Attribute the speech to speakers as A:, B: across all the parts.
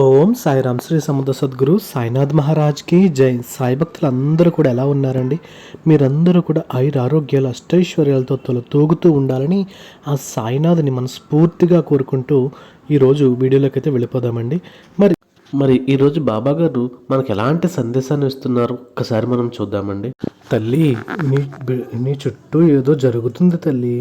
A: ఓం సాయిరామ్ శ్రీ సముద్ర సద్గురు సాయినాథ్ మహారాజ్కి జై. సాయి భక్తులు అందరూ కూడా ఎలా ఉన్నారండి? మీరందరూ కూడా ఆయుర ఆరోగ్యాలు అష్టైశ్వర్యాలతో తొలతూగుతూ ఉండాలని ఆ సాయినాథ్ని మనస్ఫూర్తిగా కోరుకుంటూ ఈరోజు వీడియోలోకి అయితే వెళ్ళిపోదామండి. మరి మరి ఈరోజు బాబా గారు మనకు ఎలాంటి సందేశాన్ని ఇస్తున్నారు? ఒక్కసారి మనం చూద్దామండి. తల్లి నీ నీ చుట్టూ ఏదో జరుగుతుంది తల్లి.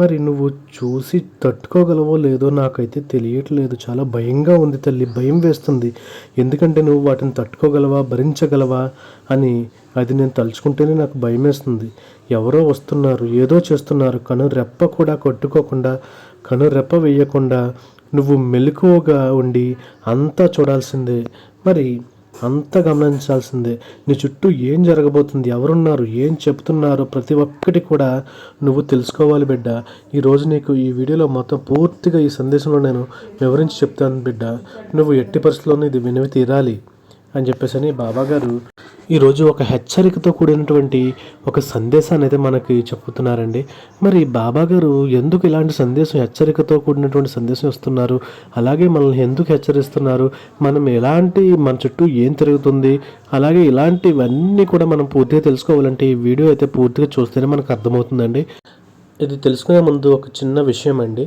A: మరి నువ్వు చూసి తట్టుకోగలవో లేదో నాకైతే తెలియట్లేదు. చాలా భయంగా ఉంది తల్లి భయం వేస్తుంది. ఎందుకంటే నువ్వు వాటిని తట్టుకోగలవా భరించగలవా అని అది నేను తలుచుకుంటేనే నాకు భయం వేస్తుంది. ఎవరో వస్తున్నారు ఏదో చేస్తున్నారు. కను రెప్ప కూడా కొట్టుకోకుండా కను రెప్ప వేయకుండా నువ్వు మెలకువగా ఉండి అంతా చూడాల్సిందే. మరి అంతా గమనించాల్సిందే. నీ చుట్టూ ఏం జరగబోతుంది? ఎవరున్నారు? ఏం చెప్తున్నారు? ప్రతి ఒక్కటి కూడా నువ్వు తెలుసుకోవాలి బిడ్డ. ఈరోజు నీకు ఈ వీడియోలో మొత్తం పూర్తిగా ఈ సందేశంలో నేను వివరించి చెప్తాను బిడ్డ. నువ్వు ఎట్టి పరిస్థితుల్లోనూ ఇది వినివి తీరాలి అని చెప్పేసి అని బాబా గారు ఈరోజు ఒక హెచ్చరికతో కూడినటువంటి ఒక సందేశాన్ని అయితే మనకి చెప్పుతున్నారండి. మరి బాబా గారు ఎందుకు ఇలాంటి సందేశం హెచ్చరికతో కూడినటువంటి సందేశం ఇస్తున్నారు? అలాగే మనల్ని ఎందుకు హెచ్చరిస్తున్నారు? మనం ఎలాంటి మన చుట్టూ ఏం తిరుగుతుంది? అలాగే ఇలాంటివన్నీ కూడా మనం పూర్తిగా తెలుసుకోవాలంటే ఈ వీడియో అయితే పూర్తిగా చూస్తేనే మనకు అర్థమవుతుందండి. ఇది తెలుసుకునే ముందు ఒక చిన్న విషయం అండి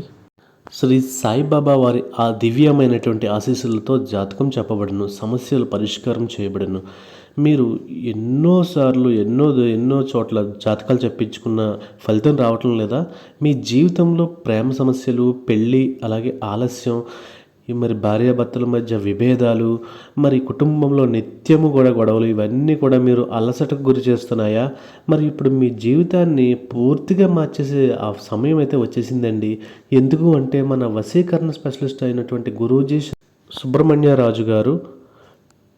A: శ్రీ సాయిబాబా వారి ఆ దివ్యమైనటువంటి ఆశీస్సులతో జాతకం చెప్పబడను సమస్యలు పరిష్కారం చేయబడను. మీరు ఎన్నోసార్లు ఎన్నో ఎన్నో చోట్ల జాతకాలు చెప్పించుకున్న ఫలితం రావటం లేదా మీ జీవితంలో ప్రేమ సమస్యలు పెళ్ళి అలాగే ఆలస్యం మరి భార్యాభర్తల మధ్య విభేదాలు మరి కుటుంబంలో నిత్యము కూడా గొడవలు ఇవన్నీ కూడా మీరు అలసటకు గురి చేస్తున్నాయా? మరి ఇప్పుడు మీ జీవితాన్ని పూర్తిగా మార్చేసే ఆ సమయం అయితే వచ్చేసిందండి. ఎందుకు అంటే మన వశీకరణ స్పెషలిస్ట్ అయినటువంటి గురూజీ సుబ్రహ్మణ్యరాజు గారు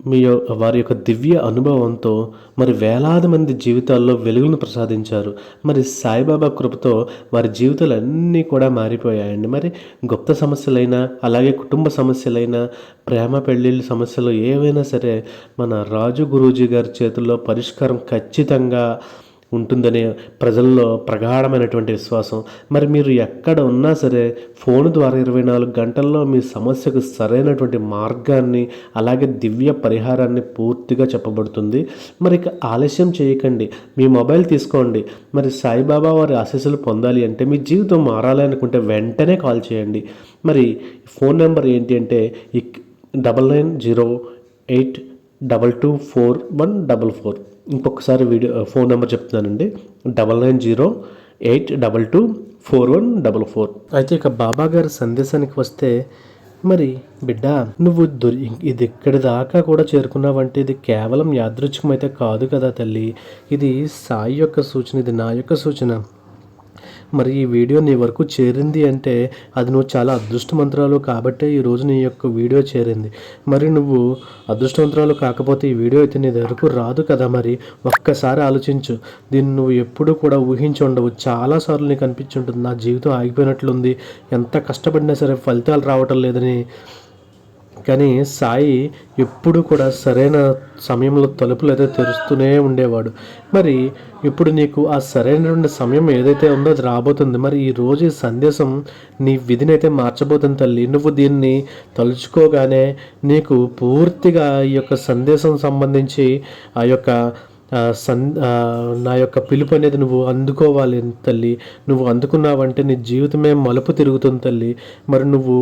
A: మీ వారి యొక్క దివ్య అనుభవంతో మరి వేలాది మంది జీవితాల్లో వెలుగును ప్రసాదించారు. మరి సాయిబాబా కృపతో వారి జీవితాలు అన్నీ కూడా మారిపోయాయండి. మరి గుప్త సమస్యలైనా అలాగే కుటుంబ సమస్యలైనా ప్రేమ పెళ్ళిళ్ళ సమస్యలు ఏవైనా సరే మన రాజు గురూజీ గారి చేతుల్లో పరిష్కారం ఖచ్చితంగా ఉంటుందనే ప్రజల్లో ప్రగాఢమైనటువంటి విశ్వాసం. మరి మీరు ఎక్కడ ఉన్నా సరే ఫోన్ ద్వారా ఇరవై నాలుగు గంటల్లో మీ సమస్యకు సరైనటువంటి మార్గాన్ని అలాగే దివ్య పరిహారాన్ని పూర్తిగా చెప్పబడుతుంది. మరి ఇక ఆలస్యం చేయకండి. మీ మొబైల్ తీసుకోండి. మరి సాయిబాబా వారి ఆశీస్సులు పొందాలి అంటే మీ జీవితం మారాలి అనుకుంటే వెంటనే కాల్ చేయండి. మరి ఫోన్ నెంబర్ ఏంటి అంటే double nine zero eight double two four one double four. ఇంకొకసారి వీడియో ఫోన్ నెంబర్ చెప్తున్నానండి. Double nine zero eight double two four one double four. అయితే ఇక బాబా గారి సందేశానికి వస్తే మరి బిడ్డ నువ్వు దొరి ఇది ఇక్కడి దాకా కూడా చేరుకున్నావంటే ఇది కేవలం యాదృచ్ఛికం అయితే కాదు కదా తల్లి. ఇది సాయి యొక్క సూచన ఇది నా యొక్క సూచన. మరి ఈ వీడియో నీ వరకు చేరింది అంటే అది నువ్వు చాలా అదృష్టమంత్రాలు కాబట్టే ఈరోజు నీ యొక్క వీడియో చేరింది. మరి నువ్వు అదృష్టవంతురాలు కాకపోతే ఈ వీడియో అయితే నీ దగ్గరకు రాదు కదా మరి? ఒక్కసారి ఆలోచించు. దీన్ని నువ్వు ఎప్పుడు కూడా ఊహించి ఉండవు. చాలాసార్లు నీకు అనిపించి ఉంటుంది నా జీవితం ఆగిపోయినట్లుంది ఎంత కష్టపడినా సరే ఫలితాలు రావటం లేదని కానీ సాయి ఎప్పుడు కూడా సరైన సమయంలో తలుపులు అయితే తెరుస్తూనే ఉండేవాడు. మరి ఇప్పుడు నీకు ఆ సరైనటువంటి సమయం ఏదైతే ఉందో అది రాబోతుంది. మరి ఈ రోజు ఈ సందేశం నీ విధిని అయితే మార్చబోతుంది తల్లి. నువ్వు దీన్ని తలుచుకోగానే నీకు పూర్తిగా ఈ యొక్క సందేశం సంబంధించి ఆ యొక్క సన్ నా యొక్క పిలుపు అనేది నువ్వు అందుకోవాలి తల్లి. నువ్వు అందుకున్నావంటే నీ జీవితమే మలుపు తిరుగుతుంది తల్లి. మరి నువ్వు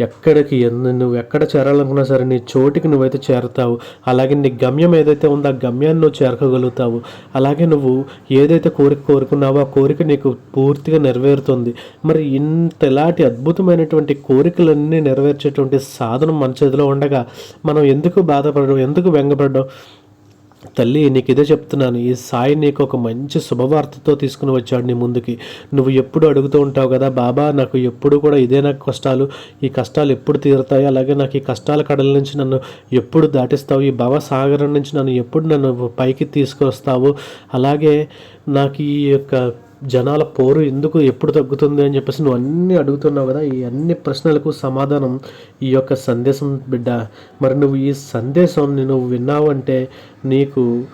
A: ఎక్కడికి నువ్వు ఎక్కడ చేరాలనుకున్నా సరే నీ చోటికి నువ్వైతే చేరతావు. అలాగే నీ గమ్యం ఏదైతే ఉందో ఆ గమ్యాన్ని నువ్వు చేరకగలుగుతావు అలాగే నువ్వు ఏదైతే కోరిక కోరుకున్నావో ఆ కోరిక నీకు పూర్తిగా నెరవేరుతుంది. మరి ఇంత ఇలాంటి అద్భుతమైనటువంటి కోరికలన్నీ నెరవేర్చేటువంటి సాధనం మన చేతిలో ఉండగా మనం ఎందుకు బాధపడడం ఎందుకు వ్యంగపడడం? తల్లి నీకు ఇదే చెప్తున్నాను. ఈ సాయి నీకు ఒక మంచి శుభవార్తతో తీసుకుని వచ్చాడు నీ ముందుకి. నువ్వు ఎప్పుడు అడుగుతూ ఉంటావు కదా బాబా నాకు ఎప్పుడు కూడా ఇదే నాకు కష్టాలు. ఈ కష్టాలు ఎప్పుడు తీరుతాయి? అలాగే నాకు ఈ కష్టాల కడల నుంచి నన్ను ఎప్పుడు దాటిస్తావు? ఈ భవసాగరం నుంచి నన్ను ఎప్పుడు నన్ను పైకి తీసుకొస్తావు? అలాగే నాకు ఈ యొక్క జనాల పోరు ఎందుకు ఎప్పుడు తగ్గుతుంది అని చెప్పేసి నువ్వు అన్నీ అడుగుతున్నావు కదా ఈ అన్ని ప్రశ్నలకు సమాధానం ఈ యొక్క సందేశం బిడ్డ. మరి నువ్వు ఈ సందేశం నువ్వు విన్నావు అంటే నీకు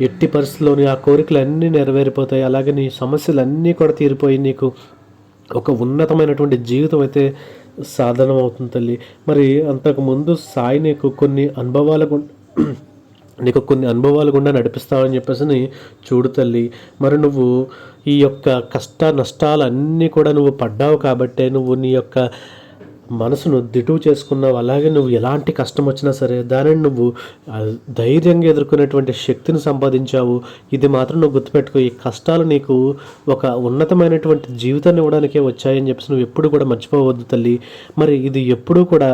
A: ఎట్టి పరిస్థితుల్లోని ఆ కోరికలు అన్నీ నెరవేరిపోతాయి. అలాగే నీ సమస్యలు అన్నీ కూడా తీరిపోయి నీకు ఒక ఉన్నతమైనటువంటి జీవితం అయితే సాధనం అవుతుంది తల్లి. మరి అంతకుముందు సాయి నీకు కొన్ని అనుభవాల గు నీకు కొన్ని అనుభవాలు గుండా నడిపిస్తావని చెప్పేసి చూడు తల్లి. మరి నువ్వు ఈ యొక్క కష్ట నష్టాలన్నీ కూడా నువ్వు పడ్డావు కాబట్టే నువ్వు నీ యొక్క మనసును దిటువు చేసుకున్నావు అలాగే నువ్వు ఎలాంటి కష్టం వచ్చినా సరే దానిని నువ్వు ధైర్యంగా ఎదుర్కొనేటువంటి శక్తిని సంపాదించావు. ఇది మాత్రం నువ్వు గుర్తుపెట్టుకో ఈ కష్టాలు నీకు ఒక ఉన్నతమైనటువంటి జీవితాన్ని ఇవ్వడానికే వచ్చాయని చెప్పేసి నువ్వు ఎప్పుడు కూడా మర్చిపోవద్దు తల్లి. మరి ఇది ఎప్పుడూ కూడా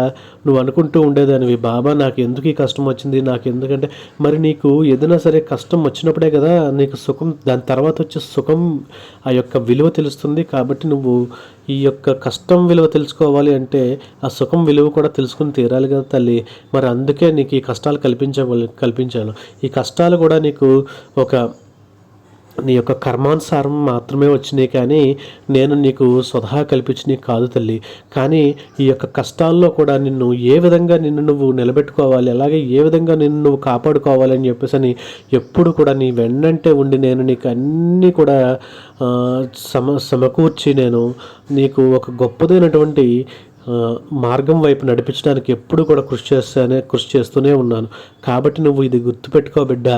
A: నువ్వు అనుకుంటూ ఉండేదానివి. బాబా నాకు ఎందుకు ఈ కష్టం వచ్చింది? నాకు ఎందుకంటే మరి నీకు ఏదైనా సరే కష్టం వచ్చినప్పుడే కదా నీకు సుఖం దాని తర్వాత వచ్చే సుఖం ఆ యొక్క విలువ తెలుస్తుంది. కాబట్టి నువ్వు ఈ యొక్క కష్టం విలువ తెలుసుకోవాలి అంటే ఆ సుఖం విలువ కూడా తెలుసుకుని తీరాలి కదా తల్లి. మరి అందుకే నీకు ఈ కష్టాలు కల్పించ కల్పించాను. ఈ కష్టాలు కూడా నీకు ఒక నీ యొక్క కర్మానుసారం మాత్రమే వచ్చినాయి కానీ నేను నీకు స్వతహా కల్పించినవి కాదు తల్లి. కానీ ఈ యొక్క కష్టాల్లో కూడా నిన్ను ఏ విధంగా నిన్ను నువ్వు నిలబెట్టుకోవాలి అలాగే ఏ విధంగా నిన్ను నువ్వు కాపాడుకోవాలి అని చెప్పేసి అని ఎప్పుడు కూడా నీ వెన్నంటే ఉండి నేను నీకు అన్నీ కూడా సమ సమకూర్చి నేను నీకు ఒక గొప్పదైనటువంటి మార్గం వైపు నడిపించడానికి ఎప్పుడు కూడా కృషి చేస్తానే కృషి చేస్తూనే ఉన్నాను. కాబట్టి నువ్వు ఇది గుర్తుపెట్టుకో బిడ్డ.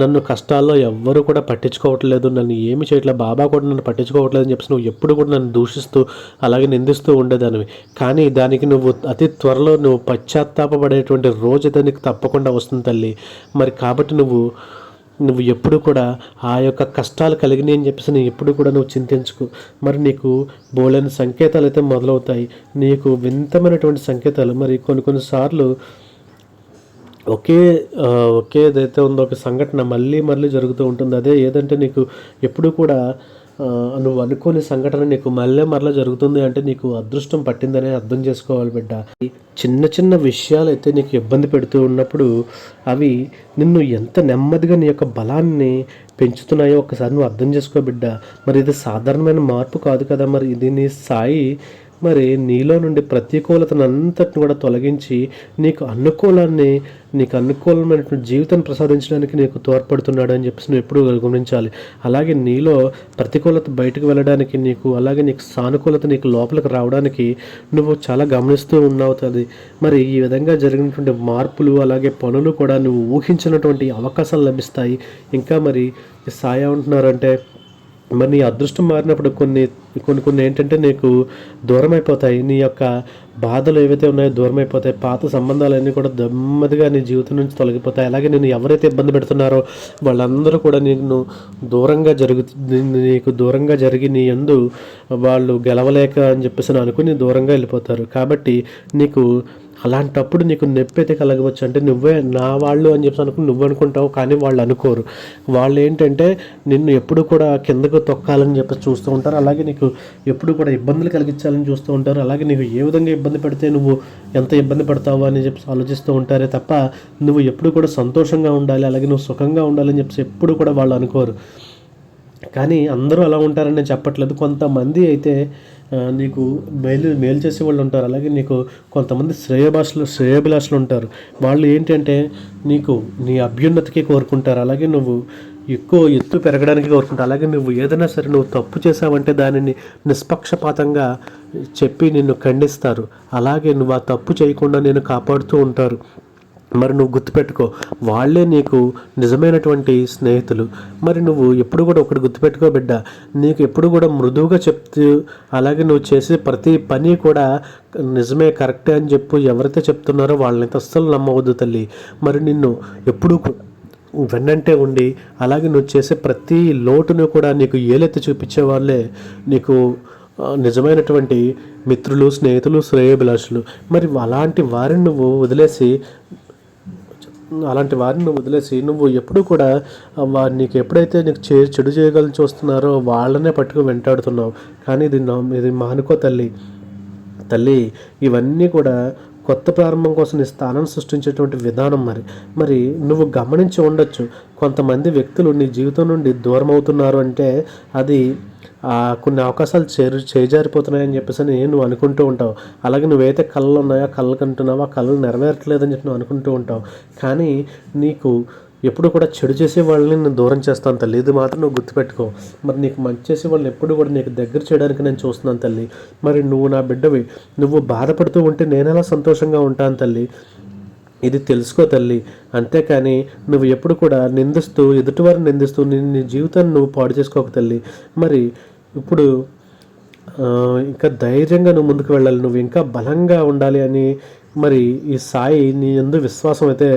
A: నన్ను కష్టాల్లో ఎవ్వరూ కూడా పట్టించుకోవట్లేదు. నన్ను ఏమి చేయట్లేదు బాబా కూడా నన్ను పట్టించుకోవట్లేదు అని చెప్పి నువ్వు ఎప్పుడు కూడా నన్ను దూషిస్తూ అలాగే నిందిస్తూ ఉండేదానివి. కానీ దానికి నువ్వు అతి త్వరలో నువ్వు పశ్చాత్తాపడేటువంటి రోజు దానికి తప్పకుండా వస్తుంది తల్లి. మరి కాబట్టి నువ్వు నువ్వు ఎప్పుడు కూడా ఆ యొక్క కష్టాలు కలిగినాయి అని చెప్పేసి నేను ఎప్పుడు కూడా నువ్వు చింతించుకు. మరి నీకు బోలైన సంకేతాలు అయితే మొదలవుతాయి. నీకు వింతమైనటువంటి సంకేతాలు. మరి కొన్ని కొన్నిసార్లు ఒకే ఒకే ఏదైతే ఉందో ఒక సంఘటన మళ్ళీ మళ్ళీ జరుగుతూ ఉంటుంది. అదే ఏదంటే నీకు ఎప్పుడు కూడా నువ్వు అనుకోని సంఘటన నీకు మళ్ళీ మరలా జరుగుతుంది అంటే నీకు అదృష్టం పట్టిందనే అర్థం చేసుకోవాలి బిడ్డ. చిన్న చిన్న విషయాలు అయితే నీకు ఇబ్బంది పెడుతూ ఉన్నప్పుడు అవి నిన్ను ఎంత నెమ్మదిగా నీ యొక్క బలాన్ని పెంచుతున్నాయో ఒకసారి నువ్వు అర్థం చేసుకో బిడ్డ. మరి ఇది సాధారణమైన మార్పు కాదు కదా మరి ఇది నీ స్థాయి మరి నీలో నుండి ప్రతికూలతను అంతటిని కూడా తొలగించి నీకు అనుకూలాన్ని నీకు అనుకూలమైనటువంటి జీవితాన్ని ప్రసాదించడానికి నీకు తోడ్పడుతున్నాడు అని చెప్పేసి నువ్వు ఎప్పుడు గమనించాలి. అలాగే నీలో ప్రతికూలత బయటకు వెళ్ళడానికి నీకు అలాగే నీకు సానుకూలత నీకు లోపలికి రావడానికి నువ్వు చాలా గమనిస్తూ ఉన్నావు తల్లి. మరి ఈ విధంగా జరిగినటువంటి మార్పులు అలాగే పనులు కూడా నువ్వు ఊహించినటువంటి అవకాశాలు లభిస్తాయి. ఇంకా మరి సాయ ఉంటున్నారంటే మరి నీ అదృష్టం మారినప్పుడు కొన్ని కొన్ని కొన్ని ఏంటంటే నీకు దూరం అయిపోతాయి నీ యొక్క బాధలు ఏవైతే ఉన్నాయో దూరం అయిపోతాయి పాత సంబంధాలన్నీ కూడా నెమ్మదిగా నీ జీవితం నుంచి తొలగిపోతాయి. అలాగే నేను ఎవరైతే ఇబ్బంది పెడుతున్నారో వాళ్ళందరూ కూడా నేను దూరంగా జరుగు నీకు దూరంగా జరిగి నీ ఎందు వాళ్ళు గెలవలేక అని చెప్పేసి అనుకుని దూరంగా వెళ్ళిపోతారు. కాబట్టి నీకు అలాంటప్పుడు నీకు నొప్పి అయితే కలగవచ్చు. అంటే నువ్వే నా వాళ్ళు అని చెప్పి అనుకుని నువ్వు అనుకుంటావు కానీ వాళ్ళు అనుకోరు. వాళ్ళు ఏంటంటే నిన్ను ఎప్పుడు కూడా కిందకు తొక్కాలని చెప్పి చూస్తూ ఉంటారు. అలాగే నీకు ఎప్పుడు కూడా ఇబ్బందులు కలిగించాలని చూస్తూ ఉంటారు. అలాగే నీకు ఏ విధంగా ఇబ్బంది పెడితే నువ్వు ఎంత ఇబ్బంది పడతావు అని చెప్పి ఆలోచిస్తూ ఉంటారే తప్ప నువ్వు ఎప్పుడు కూడా సంతోషంగా ఉండాలి అలాగే నువ్వు సుఖంగా ఉండాలని చెప్పి ఎప్పుడు కూడా వాళ్ళు అనుకోరు. కానీ అందరూ అలా ఉంటారని నేను చెప్పట్లేదు. కొంతమంది అయితే నీకు మేలు మేలు చేసే వాళ్ళు ఉంటారు. అలాగే నీకు కొంతమంది శ్రేయభాషలు శ్రేయభిలాషులు ఉంటారు. వాళ్ళు ఏంటంటే నీకు నీ అభ్యున్నతికి కోరుకుంటారు. అలాగే నువ్వు ఎక్కువ ఎత్తు పెరగడానికి కోరుకుంటా అలాగే నువ్వు ఏదైనా సరే నువ్వు తప్పు చేసావంటే దానిని నిష్పక్షపాతంగా చెప్పి నిన్ను ఖండిస్తారు. అలాగే నువ్వు ఆ తప్పు చేయకుండా నేను కాపాడుతూ ఉంటారు. మరి నువ్వు గుర్తుపెట్టుకో. వాళ్ళే నీకు నిజమైనటువంటి స్నేహితులు. మరి నువ్వు ఎప్పుడు కూడా ఒకటి గుర్తుపెట్టుకో బిడ్డ. నీకు ఎప్పుడు కూడా మృదువుగా చెప్తూ అలాగే నువ్వు చేసే ప్రతి పని కూడా నిజమే కరెక్టే అని చెప్పు. ఎవరైతే చెప్తున్నారో వాళ్ళని అస్సలు నమ్మవద్దు తల్లి. మరి నిన్ను ఎప్పుడు వెన్నంటే ఉండి అలాగే నువ్వు చేసే ప్రతి లోటును కూడా నీకు ఏలెత్తి చూపించే వాళ్ళే. నీకు నిజమైనటువంటి మిత్రులు స్నేహితులు శ్రేయభిలాషులు. మరి అలాంటి వారిని నువ్వు వదిలేసి అలాంటి వారిని నువ్వు వదిలేసి నువ్వు ఎప్పుడు కూడా వారి వారు నీకు ఎప్పుడైతే నీకు చే చెడు చేయగలని చూస్తున్నారో వాళ్ళనే పట్టుకుని వెంటాడుతున్నావు. కానీ ఇది ఇది మానుకో తల్లి. తల్లి ఇవన్నీ కూడా కొత్త ప్రారంభం కోసం నీ స్థానం సృష్టించేటువంటి విధానం మరి. మరి నువ్వు గమనించి ఉండొచ్చు. కొంతమంది వ్యక్తులు నీ జీవితం నుండి దూరం అవుతున్నారు అంటే అది కొన్ని అవకాశాలు చేరు చేజారిపోతున్నాయని చెప్పేసి అని నువ్వు అనుకుంటూ ఉంటావు. అలాగే నువ్వైతే కళ్ళు ఉన్నాయో కళ్ళు కంటున్నావో ఆ కళ్ళు నెరవేరట్లేదని చెప్పి నువ్వు అనుకుంటూ ఉంటావు. కానీ నీకు ఎప్పుడు కూడా చెడు చేసే వాళ్ళని నేను దూరం చేస్తాను తల్లి. ఇది మాత్రం నువ్వు గుర్తుపెట్టుకో. మరి నీకు మంచి చేసే వాళ్ళని ఎప్పుడు కూడా నీకు దగ్గర చేయడానికి నేను చూస్తున్నాను తల్లి. మరి నువ్వు నా బిడ్డవి. నువ్వు బాధపడుతూ ఉంటే నేను ఎలా సంతోషంగా ఉంటాను తల్లి? ఇది తెలుసుకో తల్లి. అంతేకాని నువ్వు ఎప్పుడు కూడా నిందిస్తూ ఎదుటివారిని నిందిస్తూ నీ నీ జీవితాన్ని నువ్వు పాడు చేసుకోక తల్లి. మరి ఇప్పుడు ఇంకా ధైర్యంగా నువ్వు ముందుకు వెళ్ళాలి. నువ్వు ఇంకా బలంగా ఉండాలి అని మరి ఈ సాయి నీ ఎందు విశ్వాసం అయితే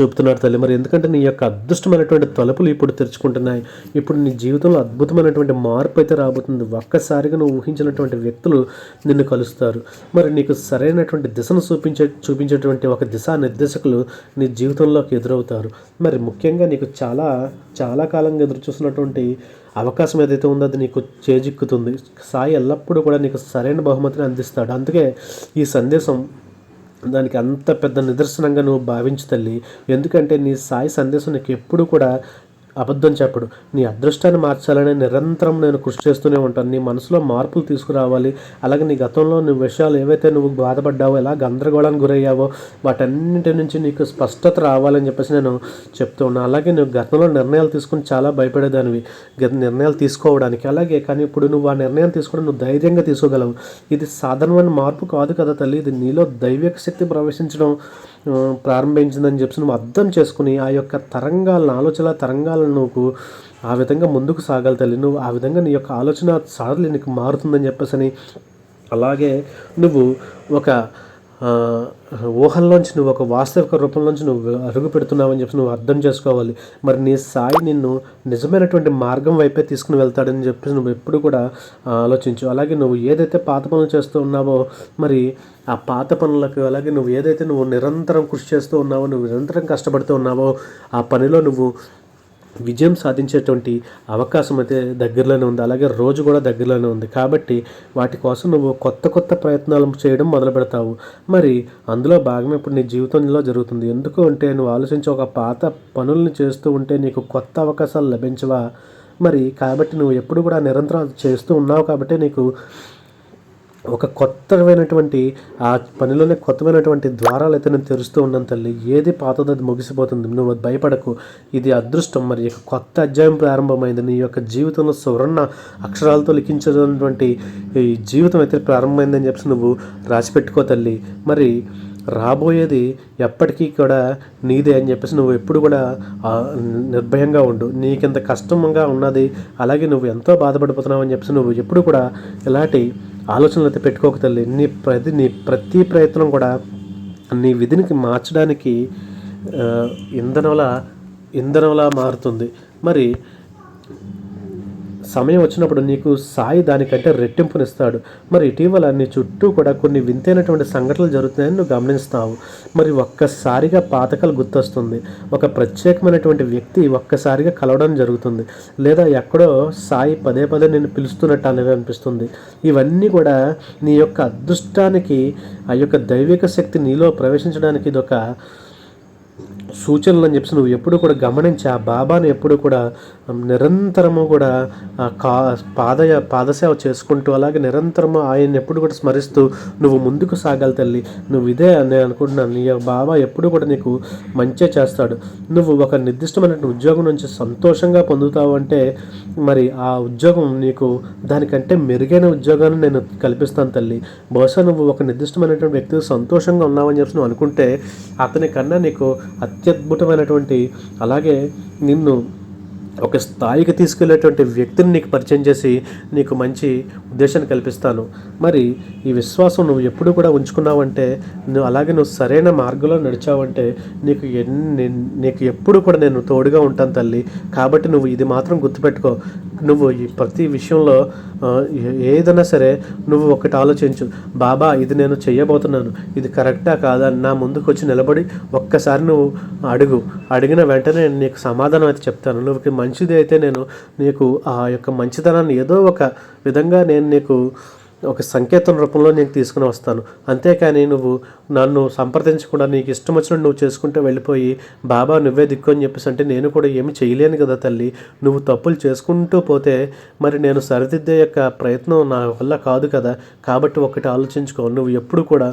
A: చూపుతున్నాడు తల్లి. మరి ఎందుకంటే నీ యొక్క అదృష్టమైనటువంటి తలుపులు ఇప్పుడు తెరుచుకుంటున్నాయి. ఇప్పుడు నీ జీవితంలో అద్భుతమైనటువంటి మార్పు అయితే రాబోతుంది. ఒక్కసారిగా నువ్వు ఊహించినటువంటి వ్యక్తులు నిన్ను కలుస్తారు. మరి నీకు సరైనటువంటి దిశను చూపించే చూపించేటువంటి ఒక దిశా నిర్దేశకులు నీ జీవితంలోకి ఎదురవుతారు. మరి ముఖ్యంగా నీకు చాలా చాలా కాలంగా ఎదురు చూసినటువంటి అవకాశం ఏదైతే ఉందో అది నీకు చేజిక్కుతుంది. సాయి ఎల్లప్పుడూ కూడా నీకు సరైన బహుమతిని అందిస్తాడు. అందుకే ఈ సందేశం దానికి అంత పెద్ద నిదర్శనంగా నువ్వు భావించు తల్లి. ఎందుకంటే నీ సాయి సందేశం నీకు ఎప్పుడు కూడా అబద్ధం చెప్పడు. నీ అదృష్టాన్ని మార్చాలని నిరంతరం నేను కృషి చేస్తూనే ఉంటాను. నీ మనసులో మార్పులు తీసుకురావాలి. అలాగే నీ గతంలో నువ్వు విషయాలు ఏవైతే నువ్వు బాధపడ్డావో ఎలా గందరగోళానికి గురయ్యావో వాటన్నింటి నుంచి నీకు స్పష్టత రావాలని చెప్పేసి నేను చెప్తూ ఉన్నాను అలాగే నువ్వు గతంలో నిర్ణయాలు తీసుకుని చాలా భయపడేదానివి. నిర్ణయాలు తీసుకోవడానికి. అలాగే కానీ ఇప్పుడు నువ్వు ఆ నిర్ణయం తీసుకోవడం నువ్వు ధైర్యంగా తీసుకోగలవు. ఇది సాధారణమైన మార్పు కాదు కదా తల్లి. ఇది నీలో దైవిక శక్తి ప్రవేశించడం. ప్రారంభించిందని చెప్పి నువ్వు అర్థం చేసుకుని ఆ యొక్క తరంగాలను ఆలోచన తరంగాలను నువ్వు ఆ విధంగా ముందుకు సాగాలి తల్లి. నువ్వు ఆ విధంగా నీ యొక్క ఆలోచన సారలు నీకు మారుతుందని చెప్పేసి అని అలాగే నువ్వు ఒక ఊహల్లోంచి నువ్వు ఒక వాస్తవిక రూపంలోంచి నువ్వు అరుగు పెడుతున్నావని చెప్పి నువ్వు అర్థం చేసుకోవాలి. మరి నీ సాయి నిన్ను నిజమైనటువంటి మార్గం వైపే తీసుకుని వెళ్తాడని చెప్పేసి నువ్వు ఎప్పుడు కూడా ఆలోచించు. అలాగే నువ్వు ఏదైతే పాత పనులు చేస్తూ ఉన్నావో మరి ఆ పాత పనులకు అలాగే నువ్వు ఏదైతే నువ్వు నిరంతరం కృషి చేస్తూ ఉన్నావో నువ్వు నిరంతరం కష్టపడుతూ ఉన్నావో ఆ పనిలో నువ్వు విజయం సాధించేటువంటి అవకాశం అయితే దగ్గరలోనే ఉంది. అలాగే రోజు కూడా దగ్గరలోనే ఉంది. కాబట్టి వాటి కోసం నువ్వు కొత్త కొత్త ప్రయత్నాలు చేయడం మొదలు పెడతావు. మరి అందులో భాగం ఇప్పుడు నీ జీవితంలో జరుగుతుంది. ఎందుకు అంటే నువ్వు ఆలోచించి ఒక పాత పనుల్ని చేస్తూ ఉంటే నీకు కొత్త అవకాశాలు లభించవా? మరి కాబట్టి నువ్వు ఎప్పుడు కూడా నిరంతరం చేస్తూ ఉన్నావు కాబట్టి నీకు ఒక కొత్తమైనటువంటి ఆ పనిలోనే కొత్తమైనటువంటి ద్వారాలు అయితే నేను తెరుస్తూ ఉన్నాను తల్లి. ఏది పాతది అది ముగిసిపోతుంది. నువ్వు భయపడకు. ఇది అదృష్టం మరి. కొత్త అధ్యాయం ప్రారంభమైంది. నీ యొక్క జీవితంలో సువర్ణ అక్షరాలతో లిఖించినటువంటి ఈ జీవితం అయితే ప్రారంభమైందని చెప్పేసి నువ్వు రాసిపెట్టుకో తల్లి. మరి రాబోయేది ఎప్పటికీ కూడా నీదే అని చెప్పేసి నువ్వు ఎప్పుడు కూడా నిర్భయంగా ఉండు. నీకింత కష్టంగా ఉన్నది అలాగే నువ్వు ఎంతో బాధపడిపోతున్నావు అని చెప్పేసి నువ్వు ఎప్పుడు కూడా ఇలాంటి ఆలోచనలు అయితే పెట్టుకోక తల్లి. నీ ప్రతి నీ ప్రతి ప్రయత్నం కూడా నీ విధినికి మార్చడానికి ఇంధనంలా ఇంధనంలా మారుతుంది. మరి సమయం వచ్చినప్పుడు నీకు సాయి దానికంటే రెట్టింపునిస్తాడు. మరి ఇటీవల నీ చుట్టూ కూడా కొన్ని వింతైనటువంటి సంఘటనలు జరుగుతున్నాయని నువ్వు గమనిస్తావు మరి ఒక్కసారిగా పాతకాలు గుర్తొస్తుంది. ఒక ప్రత్యేకమైనటువంటి వ్యక్తి ఒక్కసారిగా కలవడం జరుగుతుంది. లేదా ఎక్కడో సాయి పదే పదే నేను పిలుస్తున్నట్టు అనేది అనిపిస్తుంది. ఇవన్నీ కూడా నీ యొక్క అదృష్టానికి ఆ యొక్క దైవిక శక్తి నీలో ప్రవేశించడానికి ఇది ఒక సూచనలు అని చెప్పి నువ్వు ఎప్పుడు కూడా గమనించి ఆ బాబాను ఎప్పుడు కూడా నిరంతరము కూడా ఆ కా పాదయ పాదసేవ చేసుకుంటూ అలాగే నిరంతరము ఆయన ఎప్పుడు కూడా స్మరిస్తూ నువ్వు ముందుకు సాగాలి తల్లి. నువ్వు ఇదే నేను అనుకుంటున్నాను. నీ బాబా ఎప్పుడు కూడా నీకు మంచే చేస్తాడు. నువ్వు ఒక నిర్దిష్టమైన ఉద్యోగం నుంచి సంతోషంగా పొందుతావు అంటే మరి ఆ ఉద్యోగం నీకు దానికంటే మెరుగైన ఉద్యోగాన్ని నేను కల్పిస్తాను తల్లి. బహుశా నువ్వు ఒక నిర్దిష్టమైనటువంటి వ్యక్తి సంతోషంగా ఉన్నావని చెప్పి నువ్వు అనుకుంటే అతని కన్నా నీకు అత్యద్భుతమైనటువంటి అలాగే నిన్ను ఒక స్థాయికి తీసుకెళ్ళేటువంటి వ్యక్తిని నీకు పరిచయం చేసి నీకు మంచి ఉద్దేశాన్ని కల్పిస్తాను. మరి ఈ విశ్వాసం నువ్వు ఎప్పుడు కూడా ఉంచుకున్నావంటే నువ్వు అలాగే నువ్వు సరైన మార్గంలో నడిచావంటే నీకు ఎన్ని నీకు ఎప్పుడు కూడా నేను తోడుగా ఉంటాను తల్లి. కాబట్టి నువ్వు ఇది మాత్రం గుర్తుపెట్టుకో. నువ్వు ఈ ప్రతి విషయంలో ఏదైనా సరే నువ్వు ఒకటి ఆలోచించు. బాబా ఇది నేను చేయబోతున్నాను. ఇది కరెక్టా కాదా? అని నా ముందుకు వచ్చి నిలబడి ఒక్కసారి నువ్వు అడుగు. అడిగిన వెంటనే నేను నీకు సమాధానం అయితే చెప్తాను. నువ్వు మంచిది అయితే నేను నీకు ఆ యొక్క మంచితనాన్ని ఏదో ఒక విధంగా నేను నీకు ఒక సంకేతం రూపంలో నేను తీసుకుని వస్తాను. అంతేకాని నువ్వు నన్ను సంప్రదించకుండా నీకు ఇష్టం వచ్చినట్టు నువ్వు చేసుకుంటే వెళ్ళిపోయి బాబా నువ్వే దిక్కు అని చెప్పేసి అంటే నేను కూడా ఏమి చేయలేను కదా తల్లి. నువ్వు తప్పులు చేసుకుంటూ పోతే మరి నేను సరిదిద్దే యొక్క ప్రయత్నం నా వల్ల కాదు కదా. కాబట్టి ఒకటి ఆలోచించుకో. నువ్వు ఎప్పుడు కూడా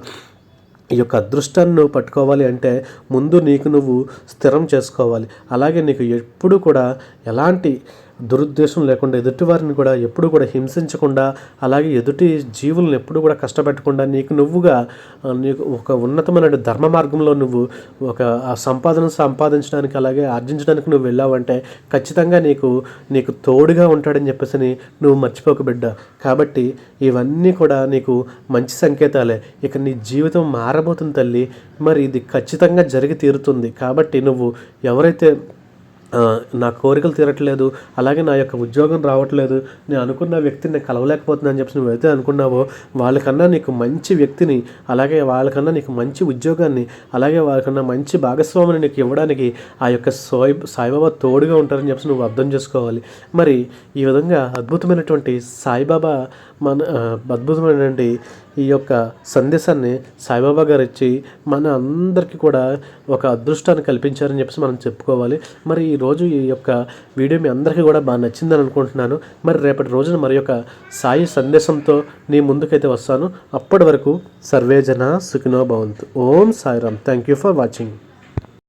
A: ఈ యొక్క అదృష్టాన్ని నువ్వు పట్టుకోవాలి అంటే ముందు నీకు నువ్వు స్థిరం చేసుకోవాలి. అలాగే నీకు ఎప్పుడు కూడా ఎలాంటి దురుద్దేశం లేకుండా ఎదుటి వారిని కూడా ఎప్పుడు కూడా హింసించకుండా అలాగే ఎదుటి జీవులను ఎప్పుడు కూడా కష్టపెట్టకుండా నీకు నువ్వుగా నీకు ఒక ఉన్నతమైన ధర్మ మార్గంలో నువ్వు ఒక ఆ సంపాదన సంపాదించడానికి అలాగే ఆర్జించడానికి నువ్వు వెళ్ళావంటే ఖచ్చితంగా నీకు నీకు తోడుగా ఉంటాడని చెప్పేసి నువ్వు మర్చిపోక బిడ్డ. కాబట్టి ఇవన్నీ కూడా నీకు మంచి సంకేతాలే. ఇక నీ జీవితం మారబోతుంది తల్లి. మరి ఇది ఖచ్చితంగా జరిగి తీరుతుంది. కాబట్టి నువ్వు ఎవరైతే నా కోరికలు తీరట్లేదు అలాగే నా యొక్క ఉద్యోగం రావట్లేదు నేను అనుకున్న వ్యక్తిని నేను కలవలేకపోతున్నాను అని చెప్పి నువ్వైతే అనుకున్నావో వాళ్ళకన్నా నీకు మంచి వ్యక్తిని అలాగే వాళ్ళకన్నా నీకు మంచి ఉద్యోగాన్ని అలాగే వాళ్ళకన్నా మంచి భాగస్వామిని నీకు ఇవ్వడానికి ఆ యొక్క సాయి సాయిబాబా తోడుగా ఉంటారని చెప్పి నువ్వు అర్థం చేసుకోవాలి. మరి ఈ విధంగా అద్భుతమైనటువంటి సాయిబాబా మన అద్భుతమైనటువంటి ఈ యొక్క సందేశాన్ని సాయిబాబా గారు ఇచ్చి మన అందరికీ కూడా ఒక అదృష్టాన్ని కల్పించారని చెప్పేసి మనం చెప్పుకోవాలి. మరి ఈ రోజు ఈ యొక్క వీడియో మీ అందరికీ కూడా బాగా నచ్చిందని అనుకుంటున్నాను. మరి రేపటి రోజున మరి యొక్క సాయి సందేశంతో నీ ముందుకైతే వస్తాను. అప్పటి వరకు సర్వేజన సుఖినో భవంతు. ఓం Sairam. Thank you for watching